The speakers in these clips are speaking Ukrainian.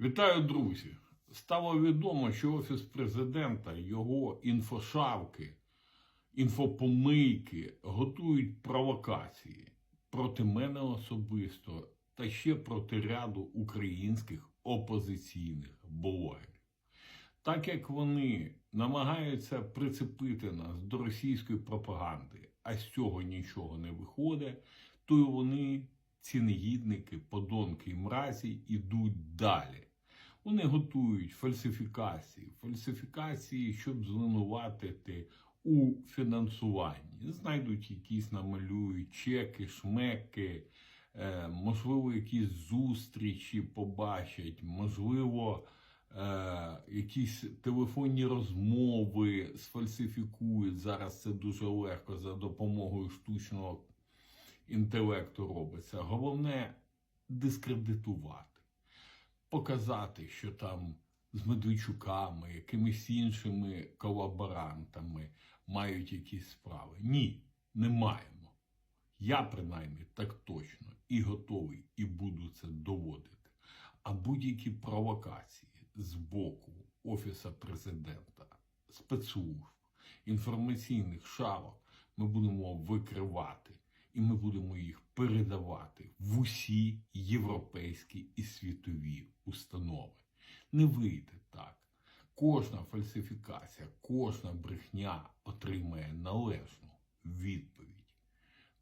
Вітаю, друзі! Стало відомо, що Офіс президента, його інфошавки, інфопомийки готують провокації проти мене особисто та ще проти ряду українських опозиційних блогерів. Так як вони намагаються прицепити нас до російської пропаганди, а з цього нічого не виходить, то й вони, ці негідники, подонки і мразі, ідуть далі. Вони готують фальсифікації, фальсифікації, щоб звинуватити у фінансуванні. Знайдуть якісь, намалюють чеки, шмеки, е, можливо, якісь зустрічі побачать, можливо, е, якісь телефонні розмови сфальсифікують. Зараз це дуже легко за допомогою штучного інтелекту робиться. Головне дискредитувати, показати, що там з Медведчуками, якимись іншими колаборантами мають якісь справи. Ні, не маємо. Я принаймні так точно і готовий, і буду це доводити. А будь-які провокації з боку Офіса президента, спецслужб, інформаційних шавок ми будемо викривати, і ми будемо їх передавати в усі європейські і світові установи. Не вийде так. Кожна фальсифікація, кожна брехня отримає належну відповідь.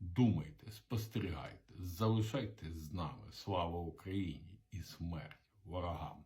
Думайте, спостерігайте, залишайтесь з нами. Слава Україні і смерть ворогам!